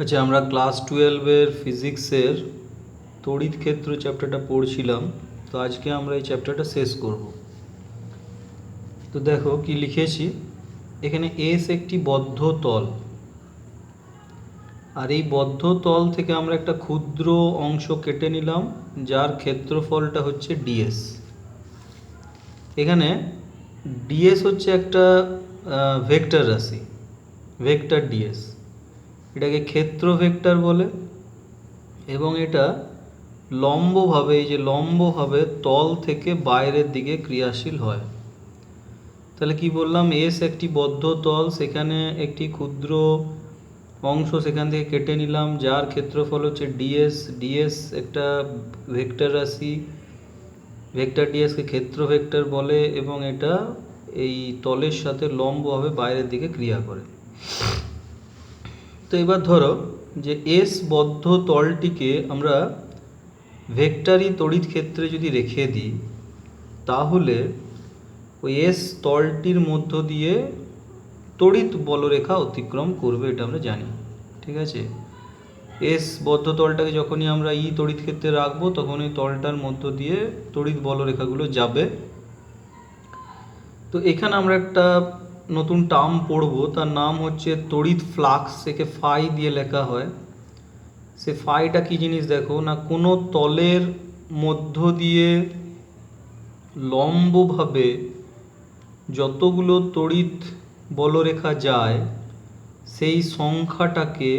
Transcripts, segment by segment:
আচ্ছা আমরা ক্লাস টুয়েলভের ফিজিক্সের তড়িৎ ক্ষেত্র চ্যাপ্টারটা পড়ছিলাম, তো আজকে আমরা এই চ্যাপ্টারটা শেষ করব। তো দেখো কি লিখেছি, এখানে এস একটি বদ্ধ তল। আর এই বদ্ধ তল থেকে আমরা একটা ক্ষুদ্র অংশ কেটে নিলাম, যার ক্ষেত্রফলটা হচ্ছে ডিএস এখানে ডিএস হচ্ছে একটা ভেক্টর রাশি ভেক্টর ডিএস এটাকে ক্ষেত্র ভেক্টর বলে এবং এটা লম্বভাবে, এই যে লম্বভাবে তল থেকে বাইরের দিকে ক্রিয়াশীল হয়। তাহলে কি বললাম? এস একটি বদ্ধ তল, সেখানে একটি ক্ষুদ্র অংশ সেখান থেকে কেটে নিলাম, যার ক্ষেত্রফল হচ্ছে ডিএস ডিএস একটা ভেক্টর রাশি ভেক্টর ডিএসকে ক্ষেত্র ভেক্টর বলে এবং এটা এই তলের সাথে লম্বভাবে বাইরের দিকে ক্রিয়া করে। তো এবার ধরো যে এস বদ্ধ তলটিকে আমরা ভেক্টরি তড়িৎ ক্ষেত্রে যদি রেখে দিই, তাহলে ওই এস তলটির মধ্য দিয়ে তড়িৎ বলরেখা অতিক্রম করবে এটা আমরা জানি, ঠিক আছে? এস বদ্ধ তলটাকে যখনই আমরা ই তড়িৎ ক্ষেত্রে রাখব, তখন এই তলটার মধ্য দিয়ে তড়িৎ বলরেখাগুলো যাবে। তো এখানে আমরা একটা নতুন টার্ম পড়ব, তার নাম হচ্ছে তড়িৎ ফ্লাক্স একে ফাই দিয়ে লেখা হয়। সে ফাইটা কি জিনিস দেখো, না কোনো তলের মধ্য দিয়ে লম্বভাবে যতগুলো তড়িৎ বলরেখা যায়, সেই সংখ্যাটাকে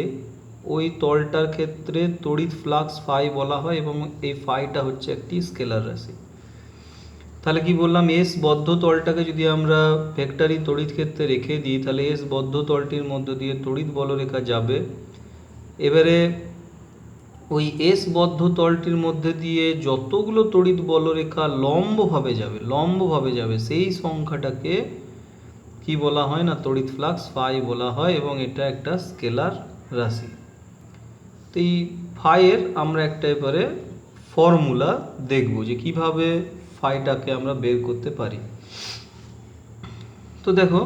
ওই তলটার ক্ষেত্রে তড়িৎ ফ্লাক্স ফাই বলা হয় এবং এই ফাইটা হচ্ছে একটি স্কেলার রাশি। তাহলে কি বললাম এস বদ্ধ তলটাকে যদি আমরা ভেক্টরি তড়িৎ ক্ষেত্রে রেখে দিই, তাহলে এস বদ্ধ তলটির মধ্য দিয়ে তড়িৎ বলরেখা যাবে। এবারে ওই এস বদ্ধ তলটির মধ্যে দিয়ে যতগুলো তড়িৎ বলরেখা লম্বভাবে যাবে লম্বভাবে যাবে, সেই সংখ্যাটাকে কি বলা হয় না, তড়িৎ ফ্লাক্স ফাই বলা হয় এবং এটা একটা স্কেলার রাশি। তো এই ফাইয়ের আমরা একটা এবারে ফর্মুলা দেখব যে কীভাবে ফাইটাকে আমরা বের করতে পারি। তো দেখো,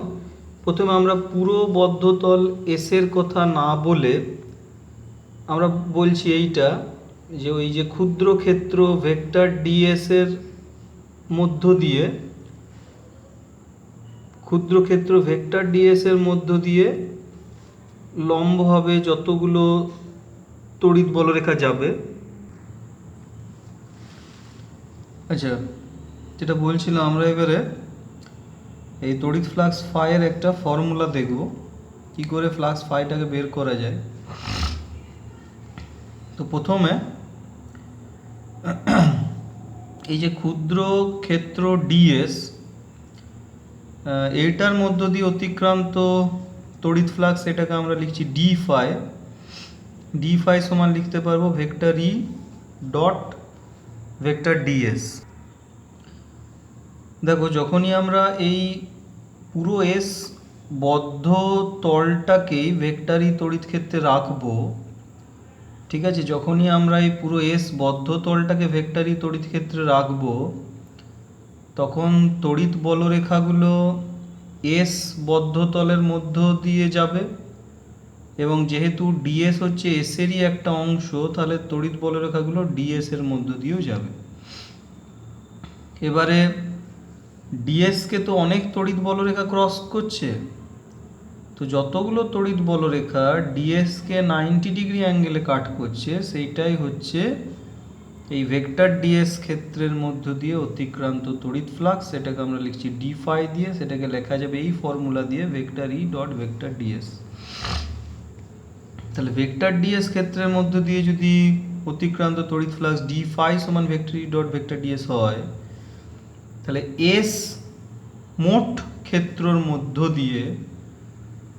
প্রথমে আমরা পুরো বদ্ধতল এসের কথা না বলে আমরা বলছি এইটা, যে ওই যে ক্ষুদ্র ক্ষেত্র ভেক্টর ডিএস এর মধ্য দিয়ে, ক্ষুদ্র ক্ষেত্র ভেক্টর ডিএস এর মধ্য দিয়ে লম্বভাবে যতগুলো তড়িৎ বলরেখা যাবে। আচ্ছা যেটা বলছিলাম আমরা এবারে, এই তড়িৎ ফ্লাক্স ফাইয়ের একটা ফর্মুলা দেখব, কি করে ফ্লাক্স ফাইটাকে বের করা যায়। তো প্রথমে, এই যে ক্ষুদ্র ক্ষেত্র ডিএস এইটার মধ্য দিয়ে অতিক্রান্ত তড়িৎ ফ্লাক্স এটাকে আমরা লিখছি ডি ফাই ডি ফাই সমান লিখতে পারব vector E dot vector DS দেখো, যখনই আমরা এই পুরো এস বদ্ধ তলটাকেই ভেক্টারি তড়িৎ ক্ষেত্রে রাখব, ঠিক আছে, যখনই আমরা এই পুরো এস বদ্ধ তলটাকে ভেক্টারি তড়িৎ ক্ষেত্রে রাখব, তখন তড়িৎ বলরেখাগুলো এস বদ্ধ তলের মধ্য দিয়ে যাবে এবং যেহেতু ডিএস হচ্ছে এসেরই একটা অংশ, তাহলে তড়িৎ বলরেখাগুলো ডিএস এর মধ্য দিয়েও যাবে। এবারে ডিএসকে তো অনেক তড়িৎ বলরেখা ক্রস করছে। তো যতগুলো তড়িৎ বলরেখা ডিএসকে নাইনটি ডিগ্রি অ্যাঙ্গেলে কাট করছে, সেইটাই হচ্ছে এই ভেক্টর ডিএস ক্ষেত্রের মধ্য দিয়ে অতিক্রান্ত তড়িৎ ফ্লাক্স সেটাকে আমরা লিখছি ডি ফাই দিয়ে, সেটাকে লেখা যাবে এই ফর্মুলা দিয়ে vector E dot vector DS তাহলে ভেক্টর ডিএস ক্ষেত্রের মধ্য দিয়ে যদি অতিক্রান্ত তড়িৎ ফ্লাক্স ডি ফাই সমান vector E dot vector DS হয় তাহলে এস মোট ক্ষেত্রর মধ্য দিয়ে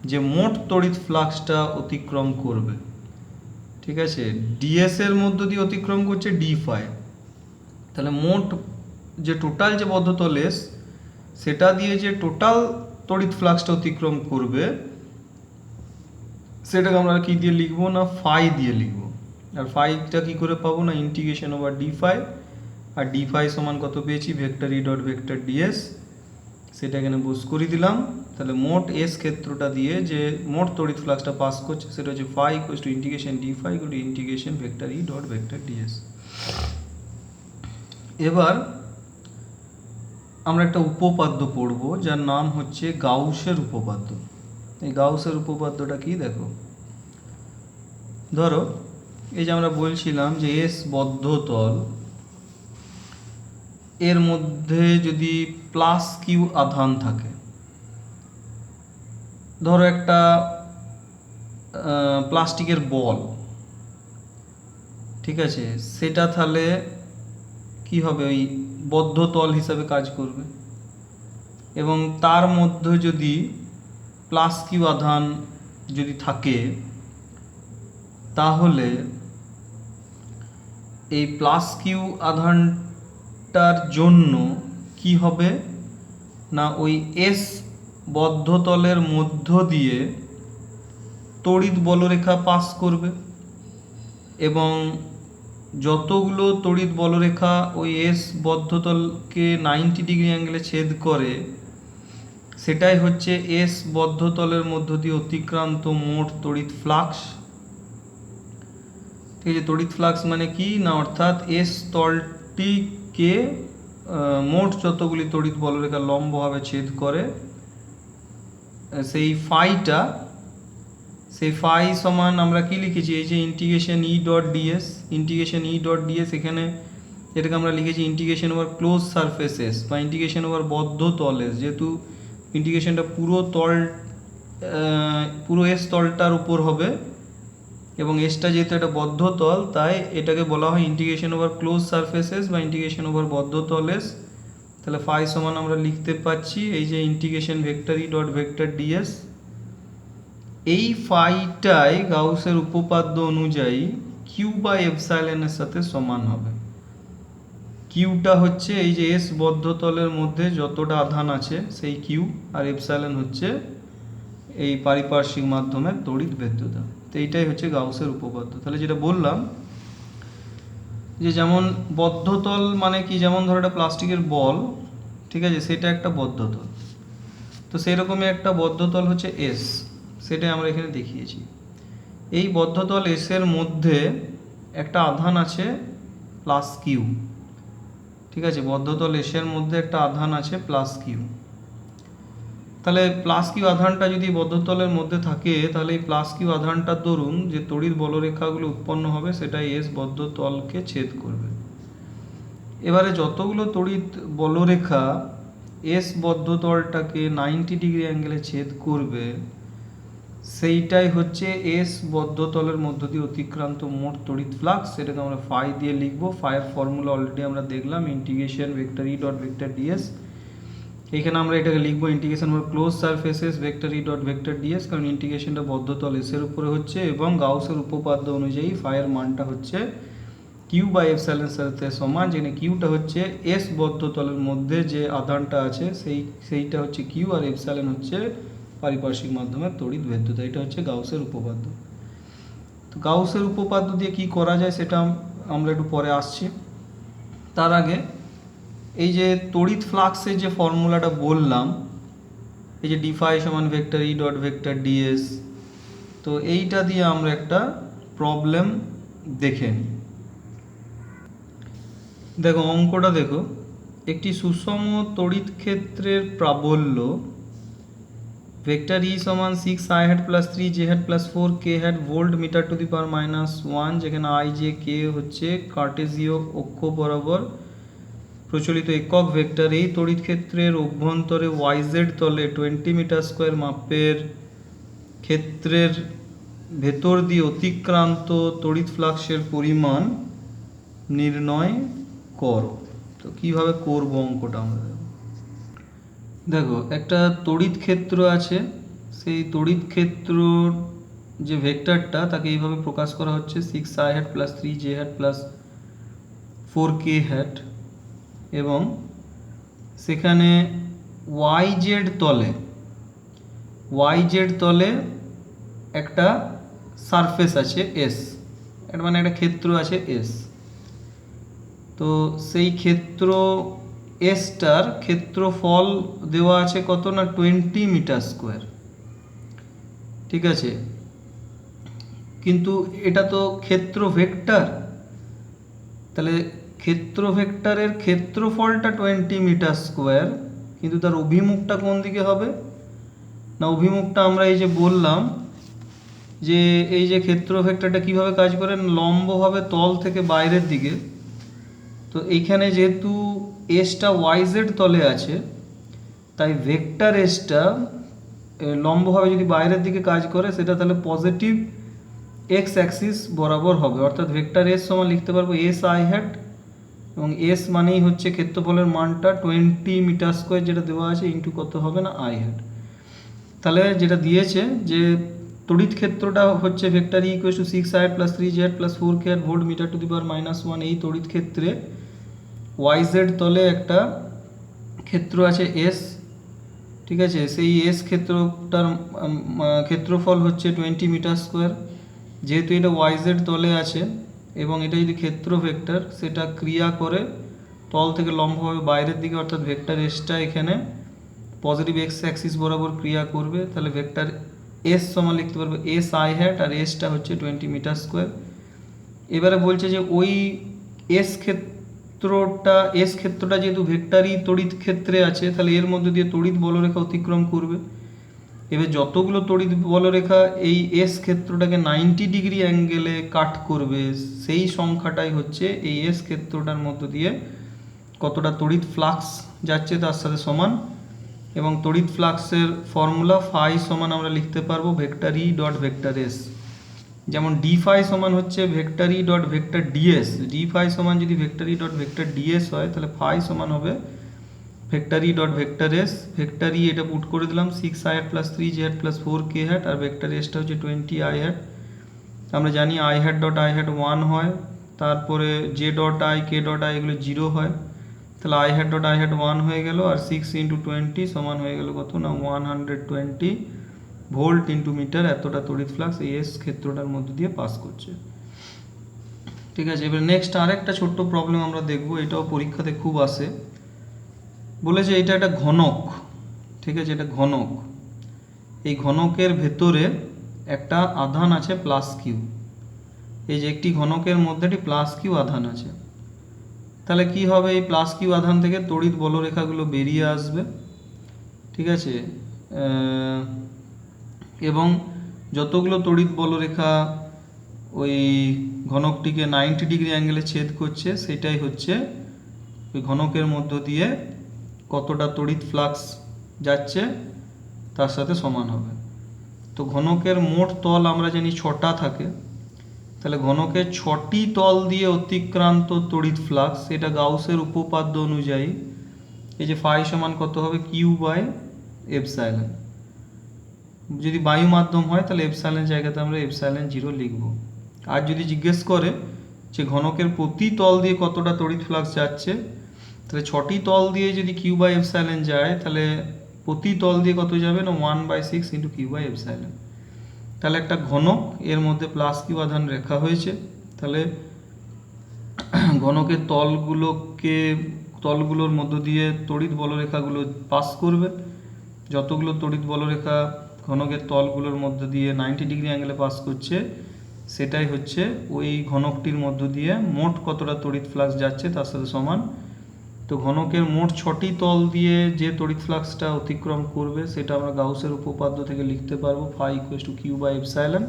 যে মোট তড়িৎ ফ্লাক্সটা অতিক্রম করবে, ঠিক আছে? ডিএস এর মধ্য দিয়ে অতিক্রম করছে ডি ফাই তাহলে মোট যে টোটাল যে বদ্ধতল এস সেটা দিয়ে যে টোটাল তড়িৎ ফ্লাক্সটা অতিক্রম করবে, সেটাকে আমরা কি দিয়ে লিখব না? ফাই দিয়ে লিখব। আর ফাইটা কি করে পাবো না? ইন্টিগ্রেশন ওভার ডি ফাই আর ডি ফাই সমান কত পেয়েছি? Vector E dot vector DS সেটা এখানে বুস করে দিলাম। তাহলে মোট এস ক্ষেত্রটা দিয়ে যে মোট তড়িৎ ফ্লাক্সটা পাস করছে, সেটা হচ্ছে phi equals to integration D phi equal to integration vector E dot vector DS এবার আমরা একটা উপপাদ্য পড়ব, যার নাম হচ্ছে গাউসের উপপাদ্য। এই গাউসের উপপাদ্যটা কি দেখো? ধরো, এই যে আমরা বলছিলাম যে এস বদ্ধ তল এর মধ্যে যদি প্লাস কিউ আধান থাকে, ধরো একটা প্লাস্টিকের বল, ঠিক আছে? সেটা তাহলে কি হবে? ওই বদ্ধ তল হিসাবে কাজ করবে। এবং তার মধ্যে যদি প্লাস কিউ আধান যদি থাকে, তাহলে এই প্লাস কিউ আধানটার জন্য কি হবে? না, ওই এস বদ্ধতলের মধ্য দিয়ে তড়িৎ বলরেখা পাস করবে এবং যতগুলো তড়িৎ বলরেখা ওই এস বদ্ধতলকে নাইনটি ডিগ্রি অ্যাঙ্গেলে ছেদ করে, সেটাই হচ্ছে এস বদ্ধতলের মধ্য দিয়ে অতিক্রান্ত মোট তড়িৎ ফ্লাক্স। ঠিক আছে, তড়িৎ ফ্লাক্স মানে কি? না, অর্থাৎ এস তলটিকে আহ, মোট যতগুলি তড়িৎ বলরেখা লম্বভাবে ছেদ করে সেই ফাইটা সেই ফাই সমান আমরা কি লিখেছি? এই যে integration E dot DS integration E dot DS এখানে এটাকে আমরা লিখেছি ইন্টিগ্রেশন ওভার ক্লোজ সারফেসেস বা ইন্টিগ্রেশন ওভার বদ্ধ তলেস যেহেতু ইন্টিগ্রেশনটা পুরো তল পুরো এস তলটার উপর হবে এবং এসটা যেহেতু একটা বদ্ধ তল তাই এটাকে বলা হয় ইন্টিগ্রেশন ওভার ক্লোজ সারফেসেস বা ইন্টিগ্রেশন ওভার বদ্ধ তলেস তাহলে ফাই সমান আমরা লিখতে পাচ্ছি এই যে integration vector E dot vector DS এই ফাইটাই গাউসের উপপাদ্য অনুযায়ী কিউ বা এপসাইলেনের সাথে সমান হবে। কিউটা হচ্ছে এই যে এস বদ্ধতলের মধ্যে যতটা আধান আছে, সেই কিউ আর এপসাইলেন হচ্ছে এই পারিপার্শ্বিক মাধ্যমের তড়িৎ ভেদ্যতা তো এইটাই হচ্ছে গাউসের উপপাদ্য। তাহলে যেটা বললাম, যে যেমন বদ্ধতল মানে কি, যেমন ধরো একটা প্লাস্টিকের বল, ঠিক আছে, সেটা একটা বদ্ধতল। তো সেরকমই একটা বদ্ধতল হচ্ছে এস সেটাই আমরা এখানে দেখিয়েছি। এই বদ্ধতল এস এর মধ্যে একটা আধান আছে প্লাস কিউ ঠিক আছে? বদ্ধতল এস এর মধ্যে একটা আধান আছে প্লাস কিউ তাহলে প্লাস কিউ আধানটা যদি বদ্ধতলের মধ্যে থাকে, তাহলে এই প্লাস কিউ আধানটার দরুন যে তড়িৎ বলরেখাগুলো উৎপন্ন হবে সেটাই এস বদ্ধতলকে ছেদ করবে। এবারে যতগুলো তড়িৎ বলরেখা এস বদ্ধতলটাকে নাইনটি ডিগ্রি অ্যাঙ্গেলে ছেদ করবে, সেইটাই হচ্ছে এস বদ্ধতলের মধ্য দিয়ে অতিক্রান্ত মোট তড়িৎ ফ্লাক্স। সেটাকে আমরা ফাই দিয়ে লিখব। ফাইয়ের ফর্মুলা অলরেডি আমরা দেখলাম। Integration vector E dot vector DS এখানে আমরা এটাকে লিখব integration close surfaces vector E dot vector DS কারণ ইন্টিগ্রেশনটা বদ্ধতল এস এর উপরে হচ্ছে এবং গাউসের উপপাদ্য অনুযায়ী ফাইয়ের মানটা হচ্ছে কিউ বাই এপসাইলের সাথে সমান, যেখানে কিউটা হচ্ছে এস বদ্ধতলের মধ্যে যে আধানটা আছে, সেই, সেইটা হচ্ছে কিউ আর এপসাইলেন হচ্ছে পারিপার্শ্বিক মাধ্যমে তড়িৎ ভেদ্যতা এটা হচ্ছে গাউসের উপপাদ্য। তো গাউসের উপপাদ্য দিয়ে কি করা যায় সেটা আমরা একটু পরে আসছি। তার আগে এই যে তড়িৎ ফ্লাক্সের যে ফর্মুলাটা বললাম, এই যে ডিফাই সমান vector E dot vector DS তো এইটা দিয়ে আমরা একটা প্রবলেম দেখে নিই। দেখো, অঙ্কটা দেখো। একটি সুষম তড়িৎ ক্ষেত্রের প্রাবল্য ভেক্টর ই সমান six I hat plus three J hat plus four K hat volt metre to the power minus one যেখানে আই জে কে হচ্ছে কার্টেজীয় অক্ষ বরাবর প্রচলিত একক ভেক্টর এই তড়িৎ ক্ষেত্রের অভ্যন্তরে ওয়াইজেড তলে টোয়েন্টি মিটার স্কোয়ার মাপের ক্ষেত্রের ভেতর দিয়ে অতিক্রান্ত তড়িৎ ফ্লাক্সের পরিমাণ নির্ণয় করো তো কীভাবে করব অঙ্কটা আমরা দেখো। একটা তড়িৎ ক্ষেত্র আছে, সেই তড়িৎ ক্ষেত্রর যে ভেক্টরটা, তাকে এইভাবে প্রকাশ করা হচ্ছে six I hat plus three J hat plus four K hat এবং সেখানে ওয়াইজেড তলে ওয়াইজেড তলে একটা সারফেস আছে এস এটা মানে একটা ক্ষেত্র আছে এস তো সেই ক্ষেত্র এসটার ক্ষেত্রফল দেওয়া আছে কত না? টোয়েন্টি মিটার স্কোয়ার ঠিক আছে? কিন্তু এটা তো ক্ষেত্র ভেক্টর তাহলে ক্ষেত্র ভেক্টরের ক্ষেত্রফলটা টোয়েন্টি মিটার স্কোয়ার কিন্তু তার অভিমুখটা কোন দিকে হবে? না, অভিমুখটা আমরা এই যে বললাম যে এই যে ক্ষেত্র ভেক্টরটা কীভাবে কাজ করে? লম্বভাবে তল থেকে বাইরের দিকে। তো এইখানে যেহেতু এসটা ওয়াইজেড তলে আছে, তাই ভেক্টর এসটা লম্বভাবে যদি বাইরের দিকে কাজ করে, সেটা তাহলে পজিটিভ এক্স অ্যাক্সিস বরাবর হবে। অর্থাৎ ভেক্টর এস সমান লিখতে পারব এস আই হ্যাট এবং এস মানেই হচ্ছে ক্ষেত্রফলের মানটা টোয়েন্টি মিটার স্কোয়ার যেটা দেওয়া আছে ইন্টু কত হবে না আই হ্যাট তাহলে যেটা দিয়েছে যে তড়িৎ ক্ষেত্রটা হচ্ছে vector equal to six I plus three Z plus four K volt metre to the power minus one এই তড়িৎ ক্ষেত্রে ওয়াইজেড তলে একটা ক্ষেত্র আছে এস ঠিক আছে? সেই এস ক্ষেত্রটার ক্ষেত্রফল হচ্ছে টোয়েন্টি মিটার স্কোয়ার যেহেতু এটা ওয়াইজেড তলে আছে এবং এটা যদি ক্ষেত্র ভেক্টর সেটা ক্রিয়া করে তল থেকে লম্বভাবে বাইরের দিকে, অর্থাৎ ভেক্টর এসটা এখানে পজিটিভ এক্স অ্যাক্সিস বরাবর ক্রিয়া করবে, তাহলে ভেক্টর এস সমান লিখতে পারবে এস আই হ্যাট আর এসটা হচ্ছে টোয়েন্টি মিটার স্কোয়ার এবারে বলছে যে ওই এস ক্ষেত্রটা এস ক্ষেত্রটা যেহেতু ভেক্টরই তড়িৎ ক্ষেত্রে আছে, তাহলে এর মধ্যে দিয়ে তড়িৎ বলরেখা অতিক্রম করবে। এবার যতগুলো তড়িৎ বলরেখা এই এস ক্ষেত্রটাকে নাইনটি ডিগ্রি অ্যাঙ্গেলে কাট করবে, সেই সংখ্যাটাই হচ্ছে এই এস ক্ষেত্রটার মধ্য দিয়ে কতটা তড়িৎ ফ্লাক্স যাচ্ছে তার সাথে সমান এবং তড়িৎ ফ্লাক্সের ফর্মুলা ফাই সমান আমরা লিখতে পারব vector E dot vector S যেমন ডি ফাই সমান হচ্ছে vector E dot vector DS D phi সমান যদি vector E dot vector DS হয়, তাহলে ফাই সমান হবে vector E dot vector S vector E এটা পুট করে দিলাম six I hat plus three Z plus four K hat R vector এসটা হচ্ছে টোয়েন্টি আই হ্যাট আমরা জানি I hat dot I hat one হয়, তারপরে J dot I K dot I এগুলো জিরো হয়। তাহলে I hat dot I hat one হয়ে গেল, আর সিক্স ইন্টু টোয়েন্টি সমান হয়ে গেল কত না one hundred twenty volt into metre এতটা তড়িৎ ফ্লাক্স এই এস ক্ষেত্রটার মধ্যে দিয়ে পাস করছে। ঠিক আছে, এবার নেক্সট আরেকটা ছোট্ট প্রবলেম আমরা দেখব, এটাও পরীক্ষাতে খুব আসে। বলেছে এটা একটা ঘনক, ঠিক আছে, এটা ঘনক। এই ঘনকের ভেতরে একটা আধান আছে প্লাস কিউ এই যে একটি ঘনকের মধ্যে একটি প্লাস কিউ আধান আছে। তাহলে কি হবে? এই প্লাস কিউ আধান থেকে তড়িৎ বলরেখাগুলো বেরিয়ে আসবে, ঠিক আছে? এবং যতগুলো তড়িৎ বলরেখা ওই ঘনকটিকে নাইনটি ডিগ্রি অ্যাঙ্গেলে ছেদ করছে, সেটাই হচ্ছে ওই ঘনকের মধ্য দিয়ে কতটা তড়িৎ ফ্লাক্স যাচ্ছে তার সাথে সমান হবে। তো ঘনকের মোট তল আমরা জানি ছটা থাকে, তাহলে ঘনকের ছটি তল দিয়ে অতিক্রান্ত তড়িৎ ফ্লাক্স, এটা গাউসের উপপাদ্য অনুযায়ী, এই যে ফাই সমান কত হবে? Q by epsilon. যদি বায়ু মাধ্যম হয়, তাহলে এপসাইলেন জায়গাতে আমরা এপসাইলেন জিরো লিখব। আর যদি জিজ্ঞেস করে যে ঘনকের প্রতি তল দিয়ে কতটা তড়িৎ ফ্লাক্স যাচ্ছে তাহলে ছটি তল দিয়ে যদি কিউ বাই এপসাইলেন যায়, তাহলে প্রতি তল দিয়ে কত যাবে না? One by six into Q by epsilon তাহলে একটা ঘনক, এর মধ্যে প্লাস কিউ আধান রেখা হয়েছে। তাহলে ঘনকের তলগুলোকে, তলগুলোর মধ্য দিয়ে তড়িৎ বলরেখাগুলো পাস করবে। যতগুলো তড়িৎ বলরেখা ঘনকের তলগুলোর মধ্য দিয়ে নাইনটি ডিগ্রি অ্যাঙ্গেলে পাস করছে, সেটাই হচ্ছে ওই ঘনকটির মধ্য দিয়ে মোট কতটা তড়িৎ ফ্লাক্স যাচ্ছে, তার সাথে সমান তো ঘনকের মোট ছটি তল দিয়ে যে তড়িৎ ফ্লাক্সটা অতিক্রম করবে, সেটা আমরা গাউসের উপপাদ্য থেকে লিখতে পারব, phi equals to Q by epsilon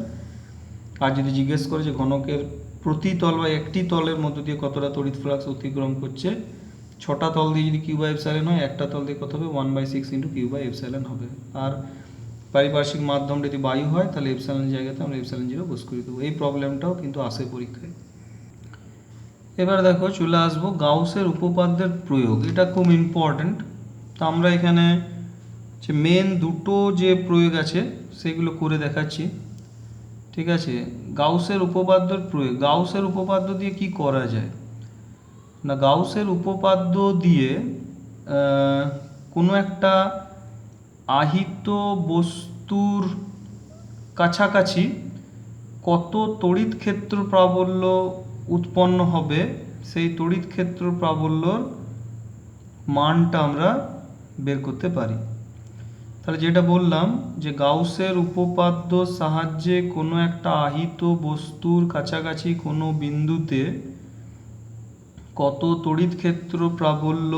আর যদি জিজ্ঞেস করে যে ঘনকের প্রতি তল বা একটি তলের মধ্য দিয়ে কতটা তড়িৎ ফ্লাক্স অতিক্রম করছে, ছটা তল দিয়ে যদি কিউ বাই এপসাইলন হয়, একটা তল দিয়ে কত হবে? One by six into Q by epsilon হবে। আর পারিপার্শ্বিক মাধ্যম যদি বায়ু হয়, তাহলে এপসাইলন জায়গাতে আমরা এপসাইলন জিরো বস করে দেবো। এই প্রবলেমটাও কিন্তু আসে পরীক্ষায়। এবার দেখো চলে আসব গাউসের উপপাদ্যের প্রয়োগ। এটা খুব ইম্পর্ট্যান্ট তো আমরা এখানে যে মেন দুটো যে প্রয়োগ আছে, সেগুলো করে দেখাচ্ছি। ঠিক আছে? গাউসের উপপাদ্যের প্রয়োগ। গাউসের উপপাদ্য দিয়ে কি করা যায়? না, গাউসের উপপাদ্য দিয়ে কোনো একটা আহিত বস্তুর কাছাকাছি কত তড়িৎ ক্ষেত্র প্রাবল্য উৎপন্ন হবে, সেই তড়িৎ ক্ষেত্র প্রাবল্যর মানটা আমরা বের করতে পারি। তাহলে যেটা বললাম যে গাউসের উপপাদ্য সাহায্যে কোনো একটা আহিত বস্তুর কাছাকাছি কোনো বিন্দুতে কত তড়িৎ ক্ষেত্র প্রাবল্য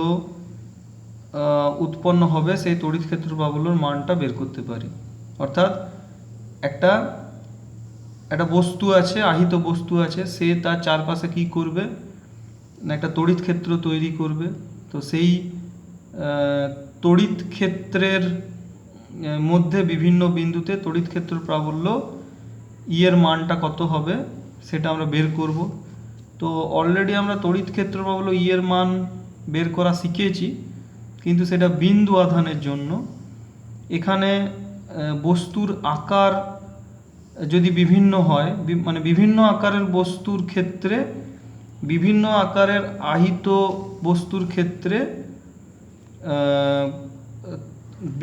উৎপন্ন হবে, সেই তড়িৎ ক্ষেত্র প্রাবল্যর মানটা বের করতে পারি। অর্থাৎ একটা একটা বস্তু আছে, আহিত বস্তু আছে, সে তার চারপাশে কি করবে? না, একটা তড়িৎ ক্ষেত্র তৈরি করবে। তো সেই তড়িৎ ক্ষেত্রের মধ্যে বিভিন্ন বিন্দুতে তড়িৎ ক্ষেত্র প্রাবল্য ই এর মানটা কত হবে সেটা আমরা বের করব। তো অলরেডি আমরা তড়িৎ ক্ষেত্র প্রাবল্য ইয়ের মান বের করা শিখেছি, কিন্তু সেটা বিন্দু আধানের জন্য। এখানে বস্তুর আকার যদি বিভিন্ন হয় মানে বিভিন্ন আকারের বস্তুর ক্ষেত্রে, বিভিন্ন আকারের আহিত বস্তুর ক্ষেত্রে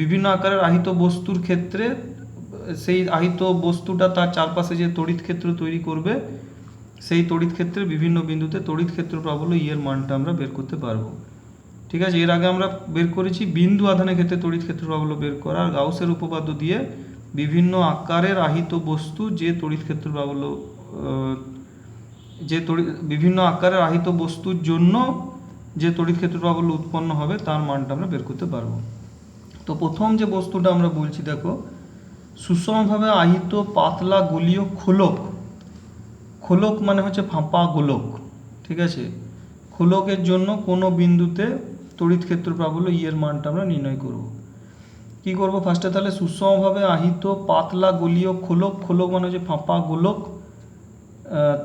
বিভিন্ন আকারের আহিত বস্তুর ক্ষেত্রে, সেই আহিত বস্তুটা তার চারপাশে যে তড়িৎ ক্ষেত্র তৈরি করবে, সেই তড়িৎ ক্ষেত্রের বিভিন্ন বিন্দুতে তড়িৎ ক্ষেত্র প্রাবল্য ইয়ের মানটা আমরা বের করতে পারব। ঠিক আছে? এর আগে আমরা বের করেছি বিন্দু আধানের ক্ষেত্রে তড়িৎ ক্ষেত্র প্রাবল্য বের করা, আর গাউসের উপপাদ্য দিয়ে বিভিন্ন আকারের আহিত বস্তু যে তড়িৎ ক্ষেত্র আহ, যে তড়িৎ বিভিন্ন আকারের আহিত বস্তুর জন্য যে তড়িৎ ক্ষেত্র প্রাবল্য উৎপন্ন হবে তার মানটা আমরা বের করতে পারব। তো প্রথম যে বস্তুটা আমরা বলছি দেখো সুষমভাবে আহিত পাতলা গলীয় খোলক খোলক মানে হচ্ছে ফাঁপা গোলক ঠিক আছে? খোলকের জন্য কোনো বিন্দুতে তড়িৎ ক্ষেত্র প্রাবল্য ই এর মানটা আমরা নির্ণয় করব। কি করব ফার্স্টে তাহলে সুষমভাবে আহিত, পাতলা গলীয় খোলক খোলক মানে হচ্ছে ফাঁপা গোলক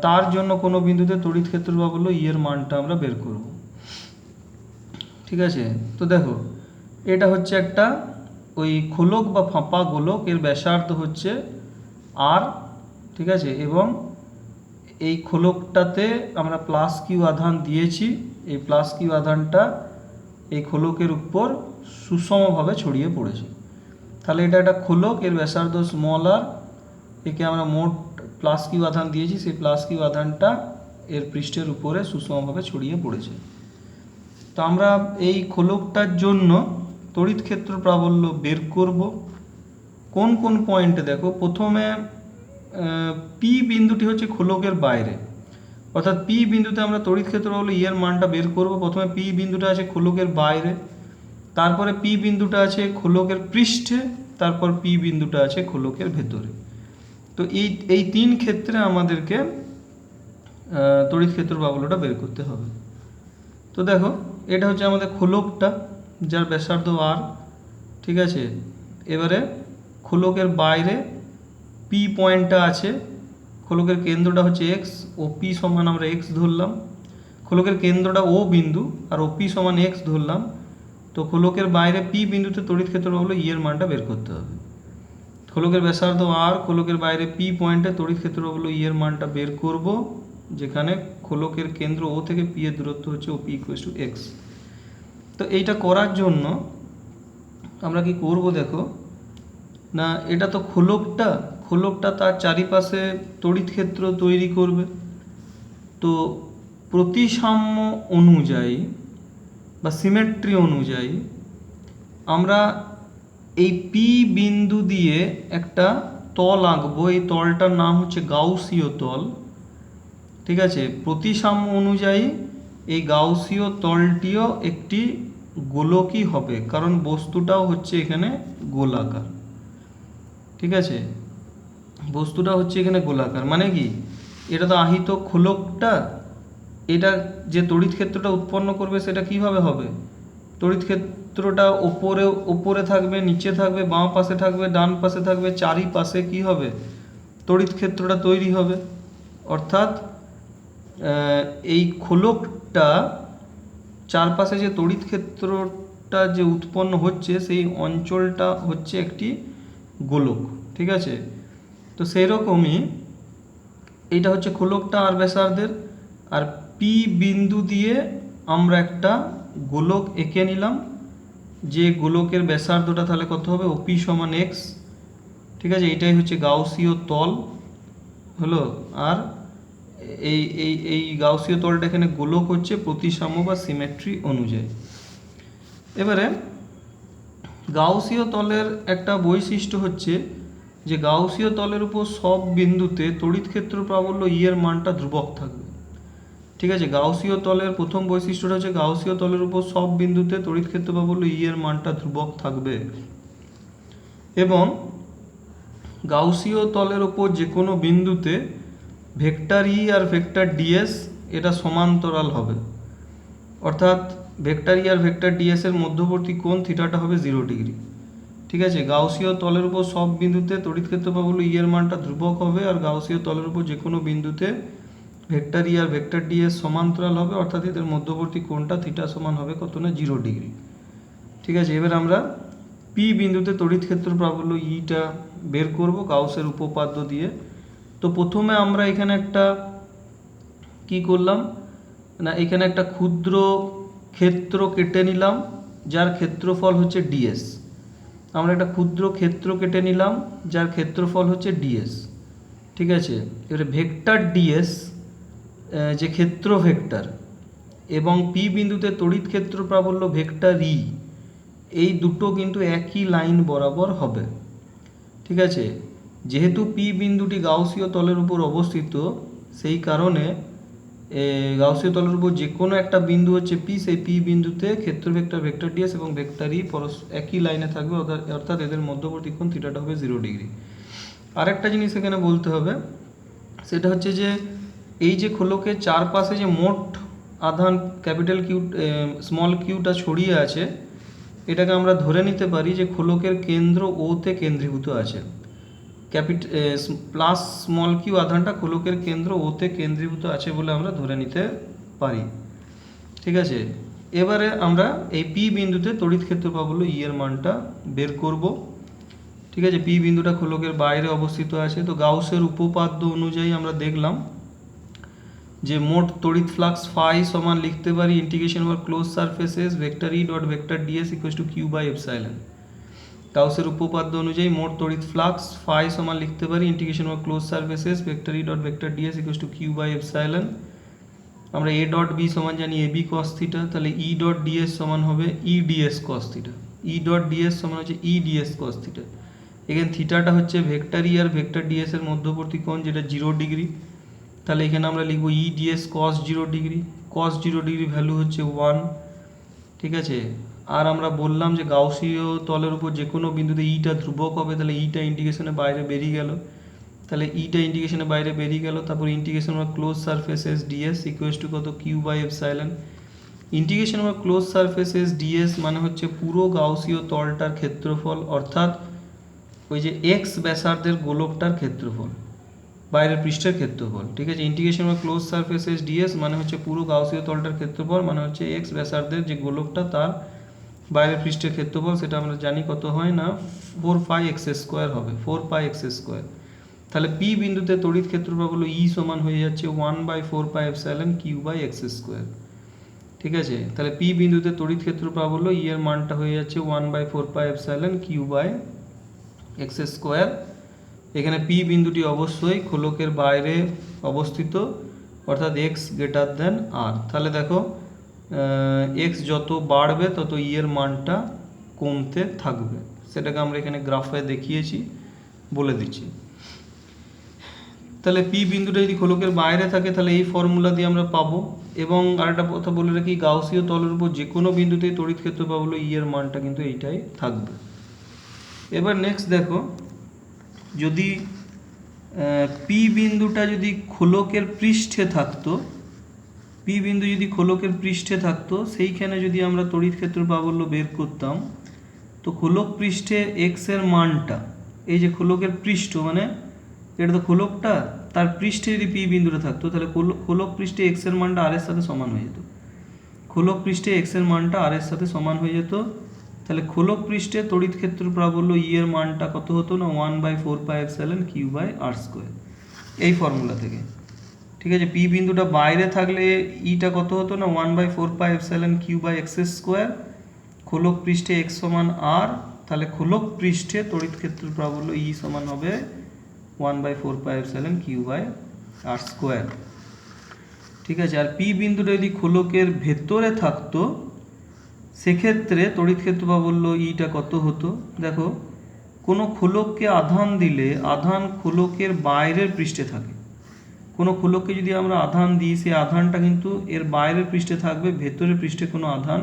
তার জন্য কোনো বিন্দুতে তড়িৎ ক্ষেত্র প্রাবল্য ই এর মানটা আমরা বের করব। ঠিক আছে? তো দেখো, এটা হচ্ছে একটা ওই খোলক বা ফাঁপা গোলক, এর ব্যাসার্ধ হচ্ছে আর ঠিক আছে? এবং এই খোলকটাতে আমরা প্লাস কিউ আধান দিয়েছি, এই প্লাস কিউ আধানটা এই খোলকের উপর সুষমভাবে ছড়িয়ে পড়েছে। তাহলে এটা একটা খোলক, এর ব্যাসার্ধ স্মল আর একে আমরা মোট প্লাস কিউ আধান দিয়েছি, সেই প্লাস কিউ আধানটা এর পৃষ্ঠের উপরে সুষমভাবে ছড়িয়ে পড়েছে। তো আমরা এই খোলকটার জন্য তড়িৎ ক্ষেত্র প্রাবল্য বের করব। কোন কোন পয়েন্টে দেখো, প্রথমে পি বিন্দুটি হচ্ছে খোলকের বাইরে। অর্থাৎ পি বিন্দুতে আমরা তড়িৎ ক্ষেত্র প্রাবল্য ই এর মানটা বের করব। প্রথমে পি বিন্দুটা আছে খোলকের বাইরে। তারপরে পি বিন্দুটা আছে খোলকের পৃষ্ঠে, তারপর পি বিন্দুটা আছে খোলকের ভেতরে। তো এই এই তিন ক্ষেত্রে আমাদেরকে তড়িৎ ক্ষেত্র প্রাবল্যটা বের করতে হবে। তো দেখো, এটা হচ্ছে আমাদের খোলকটা, যার ব্যাসার্ধ আর ঠিক আছে? এবারে খোলকের বাইরে পি পয়েন্টটা আছে, খোলকের কেন্দ্রটা হচ্ছে এক্স ও পি সমান আমরা এক্স ধরলাম। খোলকের কেন্দ্রটা ও বিন্দু, আর ও পি সমান এক্স ধরলাম। তো খোলকের বাইরে পি বিন্দুতে তড়িৎ ক্ষেত্র হলো ই এর মানটা বের করতে হবে। খোলকের ব্যাসার্ধ আর খোলকের বাইরে পি পয়েন্টে তড়িৎ ক্ষেত্র হলো ই এর মানটা বের করব, যেখানে খোলকের কেন্দ্র ও থেকে পি এর দূরত্ব হচ্ছে O P equals to X তো এইটা করার জন্য আমরা কি করব দেখো, না, এটা তো খোলকটা খোলকটা তার চারিপাশে তড়িৎ ক্ষেত্র তৈরি করবে। তো প্রতিসাম্য অনুযায়ী বা সিমেট্রি অনুযায়ী আমরা এই পি বিন্দু দিয়ে একটা তল আঁকবো। এই তলটার নাম হচ্ছে গাউসীয় তল। ঠিক আছে? প্রতিসাম্য অনুযায়ী এই গাউসীয় তলটিও একটি গোলকই হবে, কারণ বস্তুটাও হচ্ছে এখানে গোলাকার। ঠিক আছে? বস্তুটা হচ্ছে এখানে গোলাকার। মানে কি? এটা তো আহিত খোলকটা এটা যে তড়িৎ ক্ষেত্রটা উৎপন্ন করবে সেটা কীভাবে হবে? তড়িৎ ক্ষেত্রটা ওপরে ওপরে থাকবে, নিচে থাকবে, বাঁ পাশে থাকবে, ডান পাশে থাকবে, চারিপাশে কি হবে? তড়িৎ ক্ষেত্রটা তৈরি হবে। অর্থাৎ এই খোলকটা চারপাশে যে তড়িৎ ক্ষেত্রটা যে উৎপন্ন হচ্ছে, সেই অঞ্চলটা হচ্ছে একটি গোলক, ঠিক আছে? তো সেই রকমই এইটা হচ্ছে খোলকটা আর ব্যাসার্ধের, আর পি বিন্দু দিয়ে আমরা একটা গোলক এঁকে নিলাম। যে গোলকের ব্যাসার্ধটা তাহলে কত হবে? ওপি সমান এক্স ঠিক আছে? এটাই হচ্ছে গাউসীয় তল। হলো? আর এই এই এই গাউসীয় তলটা এখানে গোলক হচ্ছে প্রতিসাম্য বা সিমেট্রি অনুযায়ী। এবারে গাউসীয় তলের একটা বৈশিষ্ট্য হচ্ছে যে গাউসীয় তলের উপর সব বিন্দুতে তড়িৎ ক্ষেত্র প্রাবল্য ইয়ের মানটা ধ্রুবক থাকবে। ঠিক আছে, গাউসীয় তলের প্রথম বৈশিষ্ট্যটা হচ্ছে গাউসীয় তলের উপর সব বিন্দুতে তড়িৎ ক্ষেত্র প্রাবল্য ই এর মানটা ধ্রুবক থাকবে। এবং গাউসীয় তলের ওপর যে কোনো বিন্দুতে ভেক্টর ই আর ভেক্টর ডিএস এটা সমান্তরাল হবে। অর্থাৎ ভেক্টর ই আর ভেক্টর ডিএস এর মধ্যবর্তী কোণ থিটাটা হবে জিরো ডিগ্রি। ঠিক আছে, গাউসীয় তলের উপর সব বিন্দুতে তড়িৎ ক্ষেত্র পাবলো ই এর মানটা ধ্রুবক হবে আর গাউসীয় তলের উপর যে কোনো বিন্দুতে ভেক্টর ই আর ভেক্টর ডিএস সমান্তরাল হবে, অর্থাৎ এদের মধ্যবর্তী কোণটা থিটা সমান হবে কত না জিরো ডিগ্রি ঠিক আছে, এবার আমরা পি বিন্দুতে তড়িৎ ক্ষেত্র প্রাবল্য ইটা বের করব গাউসের উপপাদ্য দিয়ে। তো প্রথমে আমরা এখানে একটা কি করলাম? না, এখানে একটা ক্ষুদ্র ক্ষেত্র কেটে নিলাম, যার ক্ষেত্রফল হচ্ছে ডিএস আমরা একটা ক্ষুদ্র ক্ষেত্র কেটে নিলাম, যার ক্ষেত্রফল হচ্ছে ডিএস ঠিক আছে, এবারে ভেক্টর ডিএস যে ক্ষেত্র ভেক্টর এবং পি বিন্দুতে তড়িৎ ক্ষেত্র প্রাবল্য ভেক্টর ই, এই দুটো কিন্তু একই লাইন বরাবর হবে। ঠিক আছে? যেহেতু পি বিন্দুটি গাউসীয় তলের উপর অবস্থিত, সেই কারণে গাউসীয় তলের উপর যে কোনো একটা বিন্দু হচ্ছে পি, সেই পি বিন্দুতে ক্ষেত্র ভেক্টর ভেক্টর ডিএস এবং ভেক্টর ই পরস, একই লাইনে থাকবে, অর্থাৎ অর্থাৎ এদের মধ্যবর্তী কোণ থিটাটা হবে জিরো ডিগ্রি আরেকটা জিনিস এখানে বলতে হবে, সেটা হচ্ছে যে এই যে খোলকের চারপাশে যে মোট আধান ক্যাপিটাল কিউ স্মল কিউটা ছড়িয়ে আছে, এটাকে আমরা ধরে নিতে পারি যে খোলকের কেন্দ্র ওতে কেন্দ্রীভূত আছে। ক্যাপিট প্লাস স্মল কিউ আধানটা খোলকের কেন্দ্র ওতে কেন্দ্রীভূত আছে বলে আমরা ধরে নিতে পারি। ঠিক আছে? এবারে আমরা এই পি বিন্দুতে তড়িৎ ক্ষেত্র পাবলো ই এর মানটা বের করব। ঠিক আছে? পি বিন্দুটা খোলকের বাইরে অবস্থিত আছে। তো গাউসের উপপাদ্য অনুযায়ী আমরা দেখলাম যে মোট তড়িৎ ফ্লাক্স ফাই সমান লিখতে পারি integration over close surfaces vector E dot vector DS equal to Q by epsilon গাউসের উপপাদ্য অনুযায়ী মোট তড়িৎ ফ্লাক্স ফাই সমান লিখতে পারি integration over close surfaces vector E dot vector DS equal to Q by epsilon আমরা এ ডট বি সমান জানি এ বি কস থিটা তাহলে ই ডট ডিএস সমান হবে E DS cos theta E dot DS সমান হচ্ছে ই ডিএস কস থিটা এখানে থিটাটা হচ্ছে ভেক্টর ই আর ভেক্টর ডিএস এর মধ্যবর্তী কোণ যেটা জিরো ডিগ্রি তাহলে এখানে আমরা লিখব E DS cos zero degree cos zero degree value হচ্ছে ওয়ান ঠিক আছে? আর আমরা বললাম যে গাউসীয় তলের উপর যে কোনো বিন্দুতে ইটা ধ্রুবক হবে, তাহলে ইটা ইন্টিগ্রেশনের বাইরে বেরিয়ে গেল। তাহলে ইটা ইন্টিগ্রেশনের বাইরে বেরিয়ে গেল, তারপর ইন্টিগ্রেশন আমরা close surfaces DS equals to কত? Q by epsilon integration আমরা ক্লোজ সারফেসেস ডিএস মানে হচ্ছে পুরো গাউসীয় তলটার ক্ষেত্রফল, অর্থাৎ ওই যে এক্স ব্যাসার্ধের গোলকটার ক্ষেত্রফল। বাইরের পৃষ্ঠের ক্ষেত্রফল, ঠিক আছে? ইন্টিগ্রেশন বা ক্লোজ সারফেসেস ডিএস মানে হচ্ছে পুরো গাউসীয় তলটার ক্ষেত্রফল মানে হচ্ছে এক্স ব্যাসার্ধের যে গোলকটা তার বাইরের পৃষ্ঠের ক্ষেত্রফল, সেটা আমরা জানি কত হয় না? ফোর পাই এক্স স্কোয়ার হবে ফোর পাই এক্স স্কোয়ার তাহলে পি বিন্দুতে তড়িৎ ক্ষেত্রফল হলো ই সমান হয়ে যাচ্ছে one by four pi epsilon Q by X square ঠিক আছে? তাহলে পি বিন্দুতে তড়িৎ ক্ষেত্র পাবো হলো ই এর মানটা হয়ে যাচ্ছে one by four pi epsilon Q by X square এখানে পি বিন্দুটি অবশ্যই খোলকের বাইরে অবস্থিত, অর্থাৎ এক্স গ্রেটার দেন আর তাহলে দেখো এক্স যত বাড়বে, তত ইয়ের মানটা কমতে থাকবে। সেটাকে আমরা এখানে গ্রাফে দেখিয়েছি, বলে দিচ্ছি। তাহলে পি বিন্দুটা যদি খোলকের বাইরে থাকে, তাহলে এই ফর্মুলা দিয়ে আমরা পাবো। এবং আরেকটা কথা বলে রাখি, গাউসীয় তলের উপর যে কোনো বিন্দুতেই তড়িৎ ক্ষেত্র পাবো ইয়ের মানটা কিন্তু এইটাই থাকবে। এবার নেক্সট দেখো যদি পি বিন্দুটা যদি খোলকের পৃষ্ঠে থাকতো পি বিন্দু যদি খোলকের পৃষ্ঠে থাকতো, সেইখানে যদি আমরা তড়িৎ ক্ষেত্র প্রাবল্য বের করতাম, তো খোলক পৃষ্ঠে এক্সের মানটা, এই যে খোলকের পৃষ্ঠ মানে এটা তো খোলকটা, তার পৃষ্ঠে যদি পি বিন্দুটা থাকতো, তাহলে খোলক- পৃষ্ঠে এক্সের মানটা আর এর সাথে সমান হয়ে যেত। খোলক পৃষ্ঠে এক্সের মানটা আর এর সাথে সমান হয়ে যেত তাহলে খোলক পৃষ্ঠে তড়িৎ ক্ষেত্র প্রাবল্য ই এর মানটা কত হতো না? One by four pi epsilon Q by R square এই ফর্মুলা থেকে। ঠিক আছে? পি বিন্দুটা বাইরে থাকলে ইটা কত হতো না? One by four pi epsilon Q by X square খোলক পৃষ্ঠে এক্স সমান আর তাহলে খোলক পৃষ্ঠে তড়িৎ ক্ষেত্র প্রাবল্য ই সমান হবে one by four pi epsilon Q by R square ঠিক আছে? আর পি বিন্দুটা যদি খোলকের ভেতরে থাকতো সেক্ষেত্রে তড়িৎ ক্ষেত্র বা বলল ইটা কত হতো? দেখো, কোনো খোলককে আধান দিলে আধান খোলকের বাইরের পৃষ্ঠে থাকে। কোনো খোলককে যদি আমরা আধান দিই, সেই আধানটা কিন্তু এর বাইরের পৃষ্ঠে থাকবে, ভেতরের পৃষ্ঠে কোনো আধান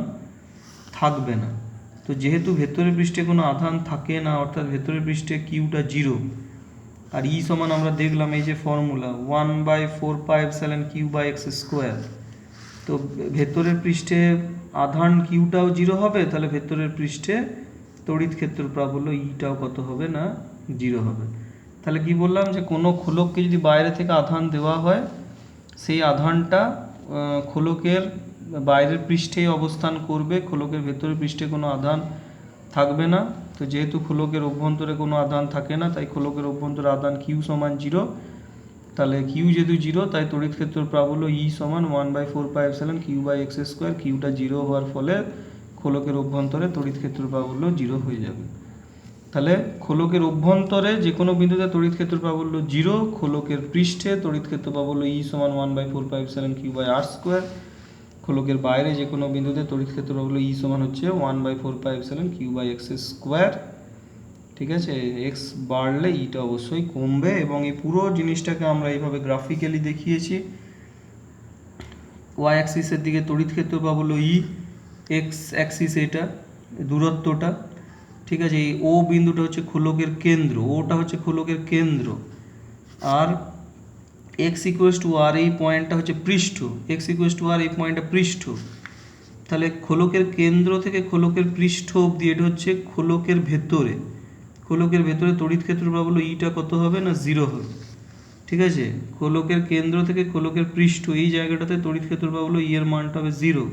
থাকবে না। তো যেহেতু ভেতরের পৃষ্ঠে কোনো আধান থাকে না, অর্থাৎ ভেতরের পৃষ্ঠে কিউটা জিরো, আর ই সমান আমরা দেখলাম এই যে formula, one by four pi epsilon Q by X square, তো ভেতরের পৃষ্ঠে আধান কিউটাও জিরো হবে, তাহলে ভেতরের পৃষ্ঠে তড়িৎ ক্ষেত্র প্রাবল্য ইটাও কত হবে না জিরো হবে। তাহলে কি বললাম যে কোনো খোলককে যদি বাইরে থেকে আধান দেওয়া হয়, সেই আধানটা খোলকের বাইরের পৃষ্ঠেই অবস্থান করবে, খোলকের ভেতরের পৃষ্ঠে কোনো আধান থাকবে না। তো যেহেতু খোলকের অভ্যন্তরে কোনো আধান থাকে না, তাই খোলকের অভ্যন্তরে আধান কিউ সমান জিরো তাহলে কিউ যেহেতু জিরো তাই তড়িৎ ক্ষেত্র প্রাবল্য ই সমান one by four pi epsilon Q by X square কিউটা zero হওয়ার ফলে খোলকের অভ্যন্তরে তড়িৎ ক্ষেত্র প্রাবল্য জিরো হয়ে যাবে। তাহলে খোলকের অভ্যন্তরে যে কোনো বিন্দুতে তড়িৎ ক্ষেত্র প্রাবল্য জিরো খোলকের পৃষ্ঠে তড়িৎ ক্ষেত্র প্রাবল্য ই সমান one by four pi epsilon Q by R square খোলকের বাইরে যে কোনো বিন্দুতে তড়িৎ ক্ষেত্র প্রাবল্য ই সমান হচ্ছে one by four pi epsilon Q by X square ঠিক আছে? এক্স বাড়লে ইটা অবশ্যই কমবে এবং এই পুরো জিনিসটাকে আমরা এইভাবে গ্রাফিক্যালি দেখিয়েছি। ওয়াই অ্যাক্সিসের দিকে তড়িৎ ক্ষেত্র প্রাবল্য ই এক্স অ্যাক্সিস এটা, দূরত্বটা। ঠিক আছে? এই ও বিন্দুটা হচ্ছে খোলকের কেন্দ্র ওটা হচ্ছে খোলকের কেন্দ্র। আর এক্স ইকুয়াস টু আর এই পয়েন্টটা হচ্ছে পৃষ্ঠ এক্স ইকুয়াস টু আর এই পয়েন্টটা পৃষ্ঠ। তাহলে খোলকের কেন্দ্র থেকে খোলকের পৃষ্ঠ অবধি এটা হচ্ছে খোলকের ভেতরে। খোলকের ভেতরে তড়িৎ ক্ষেত্র প্রাবল্য ইটা কত হবে না জিরো হবে? ঠিক আছে? খোলকের কেন্দ্র থেকে খোলকের পৃষ্ঠ এই জায়গাটাতে তড়িৎ ক্ষেত্র প্রাবল্য ই এর মানটা হবে জিরো।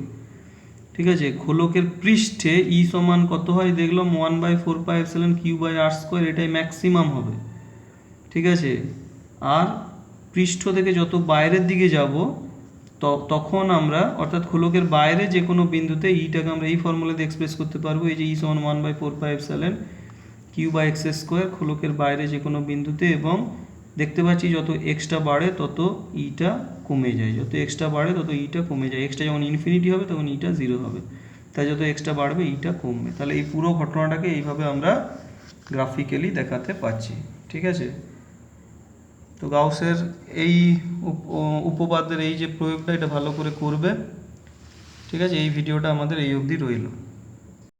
ঠিক আছে? খোলকের পৃষ্ঠে ই সমান কত হয়? দেখলাম one by four pi epsilon Q by R square, এটাই ম্যাক্সিমাম হবে। ঠিক আছে? আর পৃষ্ঠ থেকে যত বাইরের দিকে যাব তখন আমরা, অর্থাৎ খোলকের বাইরে যে কোনো বিন্দুতে ইটাকে আমরা এই ফর্মুলাতে এক্সপ্রেস করতে পারব। এই যে ই সমান one by four pi epsilon Q by X square খোলকের বাইরে যে কোনো বিন্দুতে এবং দেখতে পাচ্ছি যত এক্সট্রা বাড়ে তত ইটা কমে যায়। যত এক্সট্রা বাড়ে তত ইটা কমে যায়। এক্সট্রা যখন ইনফিনিটি হবে তখন ইটা জিরো হবে। তাই যত এক্সট্রা বাড়বে ইটা কমবে। তাহলে এই পুরো ঘটনাটাকে এইভাবে আমরা গ্রাফিক্যালি দেখাতে পাচ্ছি। ঠিক আছে? তো গাউসের এই উপপাদ্যের এই যে প্রয়োগটা এটা ভালো করে করবে। ঠিক আছে? এই ভিডিওটা আমাদের এই অবধি রইল।